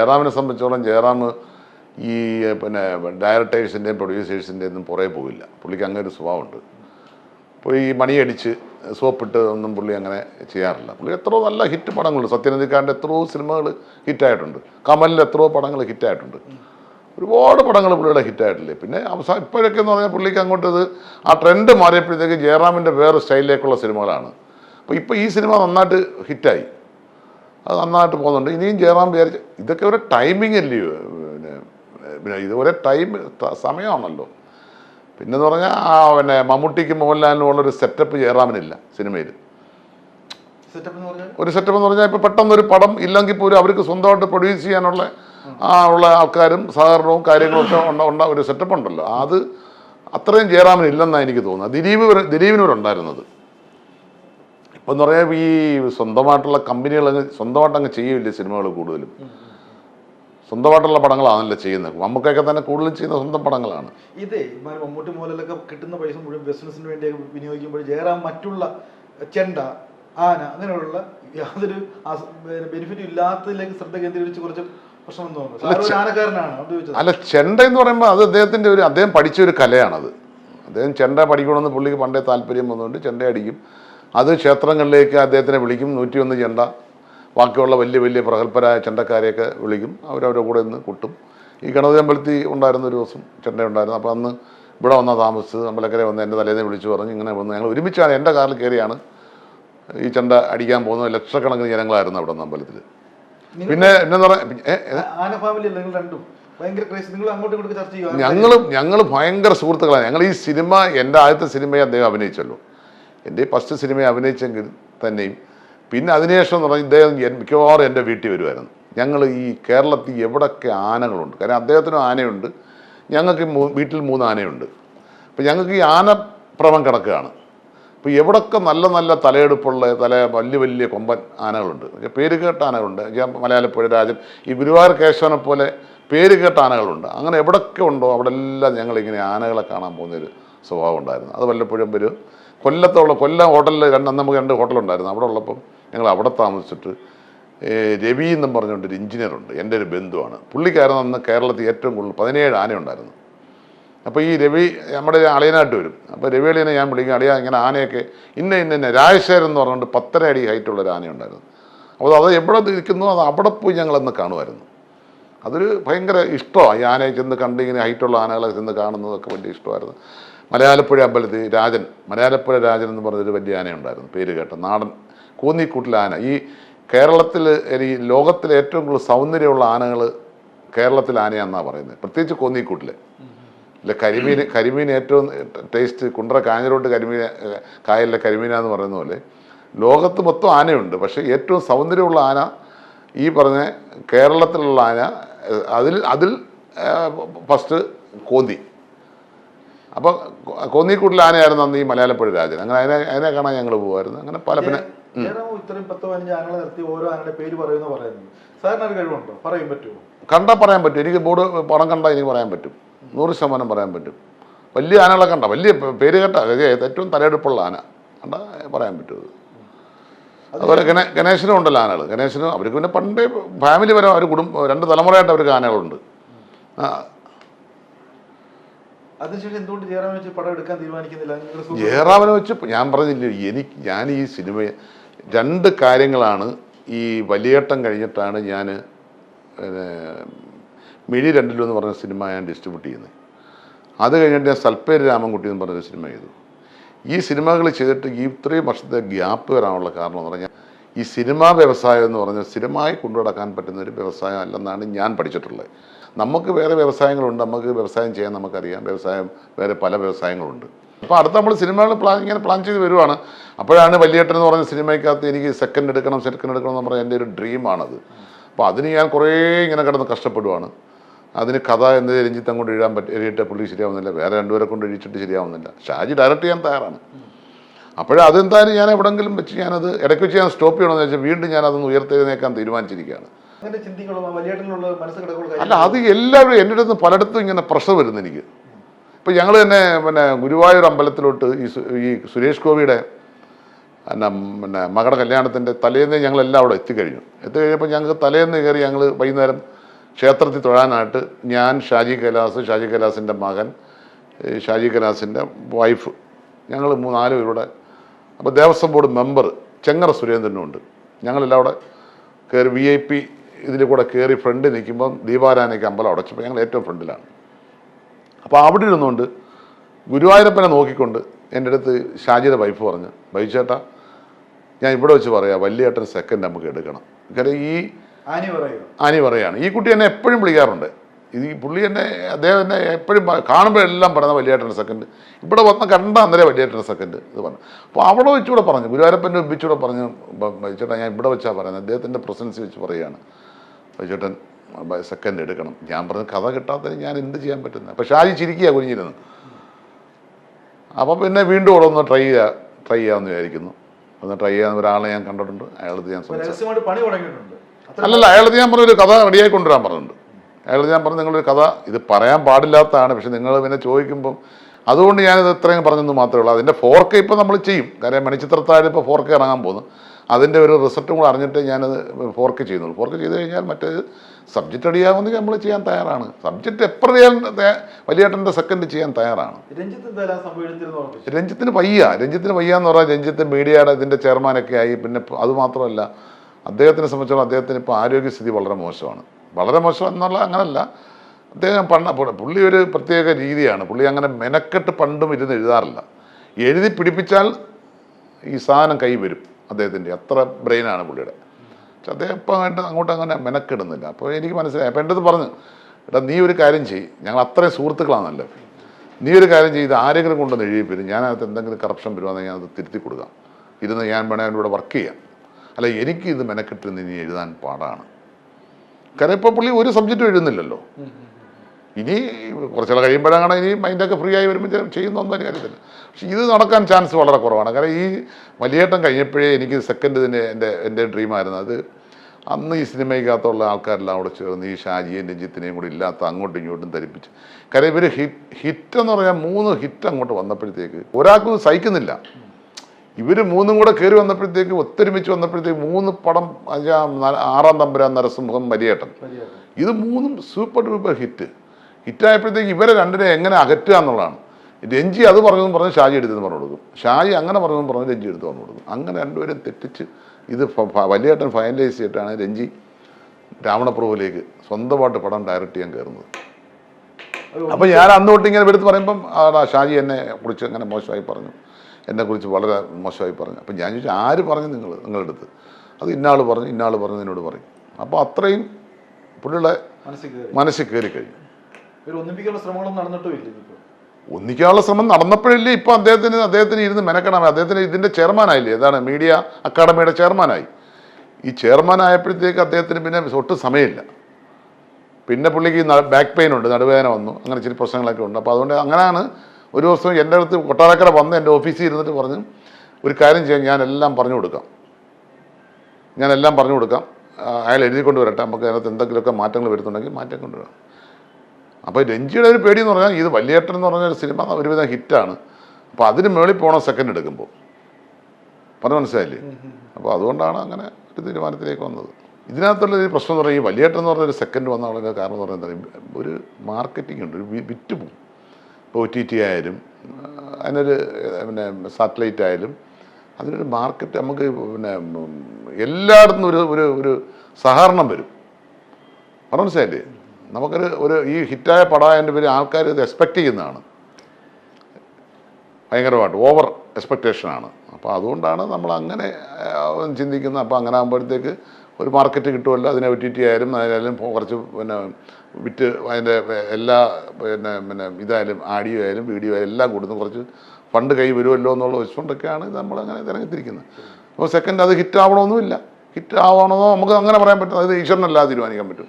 ജയറാമിനെ സംബന്ധിച്ചോളം ജയറാം ഈ പിന്നെ ഡയറക്ടേഴ്സിന്റെയും പ്രൊഡ്യൂസേഴ്സിന്റെയും ഒന്നും പുറകെ പോകില്ല പുള്ളിക്ക് അങ്ങനെ ഒരു സ്വഭാവമുണ്ട്. ഇപ്പോൾ ഈ മണിയടിച്ച് സോപ്പിട്ട് ഒന്നും പുള്ളി അങ്ങനെ ചെയ്യാറില്ല. പുള്ളി എത്രയോ നല്ല ഹിറ്റ് പടങ്ങളുണ്ട്. സത്യനന്ദിക്കാരന്റെ എത്രയോ സിനിമകൾ ഹിറ്റായിട്ടുണ്ട് കമലിന്റെ എത്രയോ പടങ്ങൾ ഹിറ്റായിട്ടുണ്ട് ഒരുപാട് പടങ്ങൾ പുള്ളിയുടെ ഹിറ്റായിട്ടില്ലേ പിന്നെ അവസാനം ഇപ്പോഴൊക്കെ എന്ന് പറഞ്ഞാൽ പുള്ളിക്ക് അങ്ങോട്ടത് ആ ട്രെൻഡ് മാറിയപ്പോഴത്തേക്ക് ജയറാമിന്റെ വേറെ സ്റ്റൈലിലേക്കുള്ള സിനിമകളാണ്. അപ്പോൾ ഇപ്പോൾ ഈ സിനിമ നന്നായിട്ട് ഹിറ്റായി അത് നന്നായിട്ട് പോകുന്നുണ്ട്. ഇനിയും ജയറാം വിചാരിച്ച ഇതൊക്കെ ഒരു ടൈമിംഗ് അല്ലയോ പിന്നെ പിന്നെ ഇത് ഒരേ ടൈം സമയമാണല്ലോ. പിന്നെന്ന് പറഞ്ഞാൽ ആ പിന്നെ മമ്മൂട്ടിക്ക് മോഹൻലാലിനും ഉള്ളൊരു സെറ്റപ്പ് ജയറാമിനില്ല സിനിമയിൽ എന്ന് ഒരു സെറ്റപ്പ് എന്ന് പറഞ്ഞാൽ ഇപ്പോൾ പെട്ടെന്ന് ഒരു പടം ഇല്ലെങ്കിൽ പോലും അവർക്ക് സ്വന്തമായിട്ട് പ്രൊഡ്യൂസ് ചെയ്യാനുള്ള ആ. ഉള്ള ആൾക്കാരും സഹകരണവും കാര്യങ്ങളും ഒക്കെ ഉണ്ട ഉണ്ട ഒരു സെറ്റപ്പ് ഉണ്ടല്ലോ. അത് അത്രയും ജയറാമിന് ഇല്ലെന്നാണ് എനിക്ക് തോന്നുന്നത്. ദിലീപ് വരെ- ദിലീപിനോടുണ്ടായിരുന്നത് ഇപ്പം എന്ന് പറഞ്ഞാൽ ഈ സ്വന്തമായിട്ടുള്ള കമ്പനികൾ സ്വന്തമായിട്ട് അങ്ങ് ചെയ്യില്ലേ സിനിമകൾ കൂടുതലും? സ്വന്തമായിട്ടുള്ള പടങ്ങളാണല്ലോ ചെയ്യുന്നത്. നമുക്കൊക്കെ തന്നെ കൂടുതലും ചെയ്യുന്ന സ്വന്തം പടങ്ങളാണ്. ഇതേ മമ്മൂട്ടി മോലൊക്കെ കിട്ടുന്ന പൈസ മുഴുവൻ ബിസിനസിന് വേണ്ടി വിനിയോഗിക്കുമ്പോൾ ജയറാം മറ്റുള്ള ചെണ്ട ആന അങ്ങനെയുള്ള യാതൊരു ബെനിഫിറ്റും ഇല്ലാത്തതിലേക്ക് ശ്രദ്ധ കേന്ദ്രീകരിച്ച് കുറച്ച് അല്ല ചെണ്ട എന്ന് പറയുമ്പോൾ അത് അദ്ദേഹത്തിന്റെ ഒരു അദ്ദേഹം പഠിച്ച ഒരു കലയാണത്. അദ്ദേഹം ചെണ്ട പഠിക്കണമെന്ന് പുള്ളിക്ക് പണ്ടേ താല്പര്യം വന്നുകൊണ്ട് ചെണ്ട അടിക്കും അത് ക്ഷേത്രങ്ങളിലേക്ക് അദ്ദേഹത്തിനെ വിളിക്കും. നൂറ്റിയൊന്ന് ചെണ്ട. ബാക്കിയുള്ള വലിയ വലിയ പ്രഗത്ഭരായ ചെണ്ടക്കാരെയൊക്കെ വിളിക്കും. അവരവരുടെ കൂടെ നിന്ന് കുട്ടും. ഈ ഗണപതി അമ്പലത്തിൽ ഉണ്ടായിരുന്ന ഒരു ദിവസം ചെണ്ട ഉണ്ടായിരുന്നു അപ്പോൾ അന്ന് ഇവിടെ വന്നാൽ താമസിച്ച് അമ്പലക്കരെ വന്ന് എന്റെ തലേന്ന് വിളിച്ചു പറഞ്ഞു ഇങ്ങനെ വന്ന് ഞങ്ങൾ ഒരുമിച്ചാണ് എന്റെ കാറിൽ കയറിയാണ് ഈ ചെണ്ട അടിക്കാൻ പോകുന്നത്. ലക്ഷക്കണക്കിന് ജനങ്ങളായിരുന്നു അവിടെ നിന്ന് അമ്പലത്തിൽ. പിന്നെ എന്നു പറയാം ഞങ്ങൾ ഞങ്ങൾ ഭയങ്കര സുഹൃത്തുക്കളാണ്. ഞങ്ങൾ ഈ സിനിമ എന്റെ ആദ്യത്തെ സിനിമയെ അദ്ദേഹം അഭിനയിച്ചല്ലോ. എന്റെ ഫസ്റ്റ് സിനിമയെ അഭിനയിച്ചെങ്കിൽ തന്നെയും. പിന്നെ അതിനുശേഷം എന്ന് പറഞ്ഞാൽ ഇദ്ദേഹം മിക്കവാറും എന്റെ വീട്ടിൽ വരുമായിരുന്നു. ഞങ്ങൾ ഈ കേരളത്തിൽ എവിടൊക്കെ ആനകളുണ്ട്? കാരണം അദ്ദേഹത്തിനും ആനയുണ്ട്. ഞങ്ങൾക്ക് വീട്ടിൽ മൂന്ന് ആനയുണ്ട്. അപ്പം ഞങ്ങൾക്ക് ഈ ആനപ്രമം കിടക്കുകയാണ്. അപ്പോൾ എവിടൊക്കെ നല്ല നല്ല തലയെടുപ്പുള്ള തല വലിയ വലിയ കൊമ്പൻ ആനകളുണ്ട്? പേര് കേട്ട ആനകളുണ്ട്. മലയാളപ്പുഴ രാജൻ ഈ ഗുരുവായൂർ കേശവനെ പോലെ പേര് കേട്ട ആനകളുണ്ട്. അങ്ങനെ എവിടൊക്കെ ഉണ്ടോ അവിടെ എല്ലാം ഞങ്ങളിങ്ങനെ ആനകളെ കാണാൻ പോകുന്നൊരു സ്വഭാവം ഉണ്ടായിരുന്നു. അത് വല്ലപ്പോഴും വരും. കൊല്ലത്തുള്ള കൊല്ലം ഹോട്ടലിൽ രണ്ട് അന്ന് നമുക്ക് രണ്ട് ഹോട്ടലുണ്ടായിരുന്നു. അവിടെ ഉള്ളപ്പം ഞങ്ങൾ അവിടെ താമസിച്ചിട്ട് രവി എന്നും പറഞ്ഞുകൊണ്ട് ഒരു എഞ്ചിനീയറുണ്ട്. എന്റെ ഒരു ബന്ധുവാണ്. പുള്ളിക്കാരൻ അന്ന് കേരളത്തിൽ ഏറ്റവും കൂടുതൽ പതിനേഴ് ആന ഉണ്ടായിരുന്നു അപ്പോൾ ഈ രവി നമ്മുടെ അളിയനായിട്ട് വരും. അപ്പോൾ രവി അളിയനെ ഞാൻ വിളിക്കും. അളിയ ഇങ്ങനെ ആനയൊക്കെ ഇന്ന ഇന്ന ഇന്ന രാജശേഖരൻ എന്ന് പറഞ്ഞുകൊണ്ട് പത്തര അടി ഹൈറ്റുള്ള ഒരു ആനയുണ്ടായിരുന്നു. അപ്പോൾ അത് എവിടെ ഇരിക്കുന്നു? അത് അവിടെ പോയി ഞങ്ങളന്ന് കാണുമായിരുന്നു. അതൊരു ഭയങ്കര ഇഷ്ടമാണ്. ഈ ആനയെ ചെന്ന് കണ്ട് ഇങ്ങനെ ഹൈറ്റുള്ള ആനകളെ ചെന്ന് കാണുന്നതൊക്കെ വലിയ ഇഷ്ടമായിരുന്നു. മലയാളപ്പുഴ അമ്പലത്തിൽ രാജൻ മലയാളപ്പുഴ രാജൻ എന്ന് പറഞ്ഞൊരു വലിയ ആനയുണ്ടായിരുന്നു പേര് കേട്ട നാടൻ കൂന്നിക്കൂട്ടിലെ ആന. ഈ കേരളത്തിൽ ഈ ലോകത്തിലെ ഏറ്റവും കൂടുതൽ സൗന്ദര്യമുള്ള ആനകൾ കേരളത്തിൽ ആനയാണെന്നാണ് പറയുന്നത്. പ്രത്യേകിച്ച് കോന്നിക്കൂട്ടിലെ. അല്ല കരിമീൻ കരിമീൻ ഏറ്റവും ടേസ്റ്റ് കുണ്ടറ കാഞ്ഞിരോട്ട് കരിമീൻ കായലിലെ കരിമീന എന്ന് പറയുന്ന പോലെ ലോകത്ത് മൊത്തം ആനയുണ്ട്. പക്ഷേ ഏറ്റവും സൗന്ദര്യമുള്ള ആന ഈ പറഞ്ഞ കേരളത്തിലുള്ള ആന അതിൽ അതിൽ ഫസ്റ്റ് കോന്തി. അപ്പോൾ കോന്നിക്കൂട്ടിൽ ആനയായിരുന്നു അന്ന് ഈ മലയാളപ്പുഴ രാജൻ അങ്ങനെ അതിനെ അതിനെ കാണാൻ ഞങ്ങൾ പോകുമായിരുന്നു അങ്ങനെ പല പിന്നെ ഇത്രയും പത്തോ പതിനഞ്ച് ആനകളെ നിർത്തി ഓരോ ആനയുടെ പേര് പറയുന്ന പറയുന്നത്? സാറിന് ഒരു കഴിവുണ്ടോ? പറയാൻ പറ്റുമോ? കണ്ടാൽ പറയാൻ പറ്റും. എനിക്ക് ബോർഡ് പണം കണ്ടാൽ എനിക്ക് പറയാൻ പറ്റും. നൂറ് ശതമാനം പറയാൻ പറ്റും. വലിയ ആനകളെ കണ്ട. വലിയ പേര് കേട്ട. ഏറ്റവും തലയെടുപ്പുള്ള ആന. കണ്ട പറയാൻ പറ്റും അത്. അതുപോലെ ഗണേ ഗണേശനും ഉണ്ടല്ലോ ആനകൾ ഗണേശനും അവർക്ക് പിന്നെ പണ്ടേ ഫാമിലി വരെ അവർ കുടുംബം രണ്ട് തലമുറയായിട്ട് അവർക്ക് ആനകളുണ്ട്. അതിനുശേഷം എന്തുകൊണ്ട് ജയറാം വെച്ച് പടം എടുക്കാൻ തീരുമാനിക്കുന്നില്ല? ജയറാമനെ വെച്ച് ഞാൻ പറഞ്ഞില്ലേ എനിക്ക് ഞാൻ ഈ സിനിമ രണ്ട് കാര്യങ്ങളാണ് ഈ വലിയേട്ടം കഴിഞ്ഞിട്ടാണ് ഞാൻ മിഴി രണ്ടിലും എന്ന് പറഞ്ഞ സിനിമ ഞാൻ ഡിസ്ട്രിബ്യൂട്ട് ചെയ്യുന്നത്. അത് കഴിഞ്ഞിട്ട് ഞാൻ സൽപ്പേര് രാമൻകുട്ടി എന്ന് പറഞ്ഞൊരു സിനിമ ചെയ്തു. ഈ സിനിമകൾ ചെയ്തിട്ട് ഈ ഇത്രയും വർഷത്തെ ഗ്യാപ്പ് വരാനുള്ള കാരണം എന്ന് പറഞ്ഞാൽ ഈ സിനിമാ വ്യവസായം എന്ന് പറഞ്ഞാൽ സ്ഥിരമായി കൊണ്ടുനടക്കാൻ പറ്റുന്ന ഒരു വ്യവസായം അല്ലെന്നാണ് ഞാൻ പഠിച്ചിട്ടുള്ളത്. നമുക്ക് വേറെ വ്യവസായങ്ങളുണ്ട് നമുക്ക് വ്യവസായം ചെയ്യാൻ നമുക്കറിയാം. വ്യവസായം വേറെ പല വ്യവസായങ്ങളുണ്ട്. അപ്പോൾ അടുത്ത നമ്മൾ സിനിമകൾ പ്ലാൻ ഇങ്ങനെ പ്ലാൻ ചെയ്ത് വരുവാണ്. അപ്പോഴാണ് വലിയേട്ടൻ എന്ന് പറഞ്ഞ സിനിമയ്ക്കകത്ത് എനിക്ക് സെക്കൻഡ് എടുക്കണം സെക്കൻഡ് എടുക്കണം എന്ന് പറഞ്ഞാൽ എന്റെ ഒരു ഡ്രീമാണത് അപ്പോൾ അതിന് ഞാൻ കുറേ ഇങ്ങനെ കിടന്ന് കഷ്ടപ്പെടുവാണ്. അതിന് കഥ എന്ന് രഞ്ജിത്തം കൊണ്ട് എഴുതാൻ പറ്റി എഴുതിയിട്ട് പുള്ളി ശരിയാവുന്നില്ല. വേറെ രണ്ടുപേരെ കൊണ്ട് എഴുതിച്ചിട്ട് ശരിയാവുന്നില്ല. ഷാജി ഡയറക്റ്റ് ചെയ്യാൻ തയ്യാറാണ്. അപ്പോഴേ അതെന്തായാലും ഞാൻ എവിടെങ്കിലും വെച്ച് ഞാനത് ഇടയ്ക്ക് വെച്ച് ഞാൻ സ്റ്റോപ്പ് ചെയ്യണമെന്ന് വെച്ചാൽ വീണ്ടും ഞാൻ അതൊന്ന് ഉയർത്തെഴുന്നേക്കാൻ തീരുമാനിച്ചിരിക്കുകയാണ്. അല്ല അത് എല്ലാവരും എന്റെ അടുത്ത് പലയിടത്തും ഇങ്ങനെ പ്രഷർ വരുന്നു എനിക്ക്. ഇപ്പം ഞങ്ങൾ തന്നെ പിന്നെ ഗുരുവായൂർ അമ്പലത്തിലോട്ട് ഈ ഈ സുരേഷ് ഗോപിയുടെ പിന്നെ പിന്നെ മകളുടെ കല്യാണത്തിന്റെ തലേന്ന് ഞങ്ങളെല്ലാം അവിടെ എത്തിക്കഴിഞ്ഞു. എത്തിക്കഴിഞ്ഞപ്പോൾ ഞങ്ങൾക്ക് തലേന്ന് കയറി ഞങ്ങൾ വൈകുന്നേരം ക്ഷേത്രത്തിൽ തൊഴാനായിട്ട് ഞാൻ ഷാജി കൈലാസ് ഷാജി കൈലാസിന്റെ മകൻ ഷാജി കൈലാസിന്റെ വൈഫ് ഞങ്ങൾ മൂന്നാൽ പേരുടെ. അപ്പോൾ ദേവസ്വം ബോർഡ് മെമ്പർ ചെങ്ങറ സുരേന്ദ്രനും ഉണ്ട് ഞങ്ങളെല്ലാം അവിടെ കയറി വി ഐ പി ഇതിൽ കൂടെ കയറി ഫ്രണ്ട് നിൽക്കുമ്പം ദീപാരാധനയ്ക്ക് അമ്പലം അടച്ചപ്പോൾ ഞങ്ങൾ ഏറ്റവും ഫ്രണ്ടിലാണ്. അപ്പോൾ അവിടെ ഇരുന്നുകൊണ്ട് ഗുരുവായൂരപ്പനെ നോക്കിക്കൊണ്ട് എന്റെ അടുത്ത് ഷാജിയുടെ വൈഫ് പറഞ്ഞ് ബൈച്ചേട്ടാ ഞാൻ ഇവിടെ വെച്ച് പറയാം വലിയേട്ടൻ സെക്കൻഡ് നമുക്ക് എടുക്കണം. കാര്യം ഈ ആനി പറയുക ആനി പറയാണ്. ഈ കുട്ടി എന്നെ എപ്പോഴും വിളിക്കാറുണ്ട്. ഇത് ഈ പുള്ളി എന്നെ അദ്ദേഹം എന്നെ എപ്പോഴും കാണുമ്പോഴെല്ലാം പറയുന്ന വലിയേട്ടൻ സെക്കൻഡ് ഇവിടെ വന്ന കണ്ട അന്നേരം വലിയേട്ടൻ സെക്കൻഡ് ഇത് പറഞ്ഞു. അപ്പോൾ അവിടെ വെച്ചുകൂടെ പറഞ്ഞു ഗുരുവായൂരപ്പന്റെ വെച്ചുകൂടെ പറഞ്ഞു ബൈച്ചേട്ടാ ഞാൻ ഇവിടെ വെച്ചാൽ പറയുന്നത് അദ്ദേഹത്തിന്റെ പ്രസൻസ് വെച്ച് പറയുകയാണ് ബൈച്ചേട്ടൻ സെക്കൻഡ് എടുക്കണം. ഞാൻ പറഞ്ഞു കഥ കിട്ടാത്തതിന് ഞാൻ എന്ത് ചെയ്യാൻ പറ്റുന്നത് പക്ഷെ ആദ്യം ചിരിക്കുക കുഞ്ഞിരുന്നു അപ്പം പിന്നെ വീണ്ടും അവിടെ ഒന്ന് ട്രൈ ചെയ്യുക ട്രൈ ചെയ്യാമെന്ന് വിചാരിക്കുന്നു. ഒന്ന് ട്രൈ ചെയ്യാൻ ഒരാളെ ഞാൻ കണ്ടിട്ടുണ്ട്. അയാളത് ഞാൻ അല്ലല്ല അയാളത് ഞാൻ പറഞ്ഞൊരു കഥ റെഡിയായി കൊണ്ടുവരാൻ പറഞ്ഞിട്ടുണ്ട്. അയാളത് ഞാൻ പറഞ്ഞു നിങ്ങളൊരു കഥ ഇത് പറയാൻ പാടില്ലാത്തതാണ്. പക്ഷെ നിങ്ങൾ പിന്നെ ചോദിക്കുമ്പം അതുകൊണ്ട് ഞാനിത് ഇത്രയും പറഞ്ഞെന്ന് മാത്രമേ ഉള്ളൂ. അതിന്റെ ഫോർക്ക് ഇപ്പം ഇപ്പോൾ നമ്മൾ ചെയ്യും. കാര്യം മണിച്ചിത്രത്താഴ് ഇപ്പോൾ ഫോർക്ക് ഇറങ്ങാൻ പോകുന്നു. അതിന്റെ ഒരു റിസൾട്ടും കൂടെ അറിഞ്ഞിട്ട് ഞാനത് ഫോർക്ക് ചെയ്യുന്നുള്ളൂ ഫോർക്ക് ചെയ്ത് കഴിഞ്ഞാൽ മറ്റേ സബ്ജക്റ്റ് അടിയാവുന്നെങ്കിൽ നമ്മൾ ചെയ്യാൻ തയ്യാറാണ്. സബ്ജക്റ്റ് എപ്പോൾ ചെയ്യാൻ വലിയേട്ടന്റെ സെക്കൻഡ് ചെയ്യാൻ തയ്യാറാണ്. രഞ്ജിത്തിന് വയ്യ. രഞ്ജിത്തിന് വയ്യ എന്ന് പറഞ്ഞാൽ രഞ്ജിത്ത് മീഡിയയുടെ ഇതിന്റെ ചെയർമാനൊക്കെ ആയി. പിന്നെ അതുമാത്രമല്ല അത് മാത്രമല്ല അദ്ദേഹത്തിനെ സംബന്ധിച്ചോളം അദ്ദേഹത്തിന് ഇപ്പോൾ ആരോഗ്യസ്ഥിതി വളരെ മോശമാണ്. വളരെ മോശം എന്നുള്ള അങ്ങനല്ല. അദ്ദേഹം പണ്ണ പുള്ളി ഒരു പ്രത്യേക രീതിയാണ്. പുള്ളി അങ്ങനെ മെനക്കെട്ട് പണ്ടും ഇരുന്ന് എഴുതാറില്ല. എഴുതി പിടിപ്പിച്ചാൽ ഈ സാധനം കൈ വരും അദ്ദേഹത്തിന്റെ. അത്ര ബ്രെയിനാണ് പുള്ളിയുടെ. പക്ഷെ അദ്ദേഹം ഇപ്പം അങ്ങോട്ട് അങ്ങനെ മെനക്കെടുന്നില്ല. അപ്പോൾ എനിക്ക് മനസ്സിലായി. അപ്പോൾ എന്റെ അടുത്ത് പറഞ്ഞു എടാ നീ ഒരു കാര്യം ചെയ്യ്. ഞങ്ങൾ അത്രയും സുഹൃത്തുക്കളാണല്ലോ നീ ഒരു കാര്യം ചെയ്ത് ആരെങ്കിലും കൊണ്ടൊന്ന് എഴുതിപ്പിരും. ഞാനകത്ത് എന്തെങ്കിലും കറപ്ഷൻ വരുവാണെങ്കിൽ ഞാനത് തിരുത്തി കൊടുക്കാം. ഇരുന്ന് ഞാൻ വേണേ അവന്റെ വർക്ക് ചെയ്യാം. അല്ല എനിക്ക് ഇത് മെനക്കെട്ടിരുന്ന് ഇനി എഴുതാൻ പാടാണ്. കാരണം ഇപ്പോൾ പുള്ളി ഒരു സബ്ജക്റ്റും എഴുതുന്നില്ലല്ലോ. ഇനി കുറച്ചുകൂടെ കഴിയുമ്പോഴാണ് ഇനി മൈൻഡൊക്കെ ഫ്രീ ആയി വരുമ്പോൾ ചെയ്യുന്നൊന്നും എനിക്ക് അറിയത്തില്ല പക്ഷെ ഇത് നടക്കാൻ ചാൻസ് വളരെ കുറവാണ്. കാരണം ഈ വലിയേട്ടം കഴിഞ്ഞപ്പോഴേ എനിക്ക് സെക്കൻഡ് തന്നെ എന്റെ എന്റെ ഡ്രീമായിരുന്നു അത് അന്ന് ഈ സിനിമയ്ക്കകത്തുള്ള ആൾക്കാരെല്ലാം അവിടെ ചേർന്ന് ഈ ഷാജിയും രഞ്ജിത്തിനെയും കൂടി ഇല്ലാത്ത അങ്ങോട്ടും ഇങ്ങോട്ടും ധരിപ്പിച്ച്. കാര്യം ഇവർ ഹിറ്റ് ഹിറ്റ് എന്ന് പറഞ്ഞാൽ മൂന്ന് ഹിറ്റ് അങ്ങോട്ട് വന്നപ്പോഴത്തേക്ക് ഒരാൾക്കും സഹിക്കുന്നില്ല. ഇവർ മൂന്നും കൂടെ കയറി വന്നപ്പോഴത്തേക്ക് ഒത്തൊരുമിച്ച് വന്നപ്പോഴത്തേക്ക് മൂന്ന് പടം അഞ്ചാം ആറാം തമ്പുരാൻ നരസിംഹം വലിയേട്ടൻ. ഇത് മൂന്നും സൂപ്പർ ഡൂപ്പർ ഹിറ്റ് ഹിറ്റായപ്പോഴത്തേക്ക് ഇവരെ രണ്ടിനെ എങ്ങനെ അകറ്റുക എന്നുള്ളതാണ്. രഞ്ജി അത് പറഞ്ഞതും പറഞ്ഞ് ഷാജി എടുത്തെന്ന് പറഞ്ഞു കൊടുക്കും. ഷാജി അങ്ങനെ പറഞ്ഞതും പറഞ്ഞ് രഞ്ജി എടുത്ത് പറഞ്ഞു കൊടുക്കും. അങ്ങനെ രണ്ടുപേരും തെറ്റിച്ച് ഇത് വലിയേട്ടൻ ഫൈനലൈസ് ചെയ്തിട്ടാണ് രഞ്ജി രാവണപ്രഭുവിലേക്ക് സ്വന്തമായിട്ട് പടം ഡയറക്റ്റ് ചെയ്യാൻ കയറുന്നത്. അപ്പോൾ ഞാൻ അന്ന് തൊട്ട് ഇങ്ങനെ എടുത്ത് പറയുമ്പം ആടാ ഷാജി എന്നെ കുറിച്ച് അങ്ങനെ മോശമായി പറഞ്ഞു. എന്നെ കുറിച്ച് വളരെ മോശമായി പറഞ്ഞു. അപ്പം ഞാൻ ചോദിച്ചു ആര് പറഞ്ഞു നിങ്ങൾ നിങ്ങളുടെ അടുത്ത് അത് ഇന്നാൾ പറഞ്ഞു ഇന്നാൾ പറഞ്ഞു എന്നോട് പറയും. അപ്പോൾ അത്രയും പുള്ളിയുടെ മനസ്സിൽ കയറി കഴിഞ്ഞു. ഒന്നിപ്പിക്കാനുള്ള ശ്രമങ്ങളൊന്നും നടന്നിട്ടും ഇല്ല ഒന്നിക്കാനുള്ള ശ്രമം നടന്നപ്പോഴല്ലേ ഇപ്പൊ അദ്ദേഹത്തിന് അദ്ദേഹത്തിന് ഇരുന്ന് മെനക്കണം അദ്ദേഹത്തിന് ഇതിന്റെ ചെയർമാനായില്ലേ? ഏതാണ് മീഡിയ അക്കാഡമിയുടെ ചെയർമാനായി. ഈ ചെയർമാൻ ആയപ്പോഴത്തേക്ക് അദ്ദേഹത്തിന് പിന്നെ ഒട്ടും സമയമില്ല. പിന്നെ പുള്ളിക്ക് ബാക്ക് പെയിൻ ഉണ്ട് നടുവേദന വന്നു അങ്ങനെ ചില പ്രശ്നങ്ങളൊക്കെ ഉണ്ട്. അപ്പോൾ അതുകൊണ്ട് അങ്ങനെയാണ് ഒരു ദിവസം എന്റെ അടുത്ത് കൊട്ടാരക്കര വന്ന് എന്റെ ഓഫീസിൽ ഇരുന്നിട്ട് പറഞ്ഞു ഒരു കാര്യം ചെയ്യാൻ ഞാൻ എല്ലാം പറഞ്ഞു കൊടുക്കാം. ഞാൻ എല്ലാം പറഞ്ഞു കൊടുക്കാം. അയാൾ എഴുതി കൊണ്ടുവരട്ടെ നമുക്ക് അതിനകത്ത് എന്തെങ്കിലുമൊക്കെ മാറ്റങ്ങൾ വരുത്തുണ്ടെങ്കിൽ മാറ്റം കൊണ്ടുവരാം അപ്പോൾ രഞ്ജിയുടെ ഒരു പേടി എന്ന് പറഞ്ഞാൽ ഇത് വലിയേട്ടൻ എന്ന് പറഞ്ഞ ഒരു സിനിമ ഒരുവിധം ഹിറ്റാണ്. അപ്പോൾ അതിന് മേളിൽ പോകണം സെക്കൻഡ് എടുക്കുമ്പോൾ പറഞ്ഞ മനസ്സിലായില്ലേ? അപ്പോൾ അതുകൊണ്ടാണ് അങ്ങനെ ഒരു തീരുമാനത്തിലേക്ക് വന്നത്. ഇതിനകത്തുള്ള ഒരു പ്രശ്നം എന്ന് പറഞ്ഞാൽ ഈ വലിയേട്ടൻ എന്ന് പറഞ്ഞൊരു സെക്കൻഡ് വന്ന ആളുടെ കാരണം എന്ന് പറയുന്നത് ഒരു മാർക്കറ്റിംഗ് ഉണ്ട് ഒരു വിറ്റ് പോകും ഇപ്പോൾ ഒ ടി ടി ആയാലും അതിനൊരു പിന്നെ സാറ്റലൈറ്റ് ആയാലും അതിനൊരു മാർക്കറ്റ് നമുക്ക് പിന്നെ എല്ലായിടത്തും ഒരു ഒരു ഒരു സഹകരണം വരും. പറഞ്ഞ മനസ്സിലായില്ലേ? നമുക്കൊരു ഒരു ഈ ഹിറ്റായ പടമായതിന്റെ പേര് ആൾക്കാർ ഇത് എക്സ്പെക്റ്റ് ചെയ്യുന്നതാണ്. ഭയങ്കരമായിട്ട് ഓവർ എക്സ്പെക്റ്റേഷനാണ് അപ്പോൾ അതുകൊണ്ടാണ് നമ്മൾ അങ്ങനെ ചിന്തിക്കുന്ന ചിന്തിക്കുന്നത് അപ്പോൾ അങ്ങനെ ആകുമ്പോഴത്തേക്ക് ഒരു മാർക്കറ്റ് കിട്ടുമല്ലോ അതിനെ ഒ ടി ടി ആയാലും അതിനായാലും കുറച്ച് പിന്നെ വിറ്റ് അതിന്റെ എല്ലാ പിന്നെ പിന്നെ ഇതായാലും ആഡിയോ ആയാലും വീഡിയോ ആയാലും എല്ലാം കൊടുത്ത് കുറച്ച് ഫണ്ട് കൈ വരുമല്ലോ എന്നുള്ള വെച്ചുകൊണ്ടൊക്കെയാണ് നമ്മളങ്ങനെ തിരഞ്ഞെടുത്തിരിക്കുന്നത് അപ്പോൾ സെക്കൻഡ് അത് ഹിറ്റ് ആവണമെന്നുമില്ല. ഹിറ്റ് ആവണമെന്നോ നമുക്ക് അങ്ങനെ പറയാൻ പറ്റും അത് ഈശ്വരനല്ലാതെ തീരുമാനിക്കാൻ പറ്റും.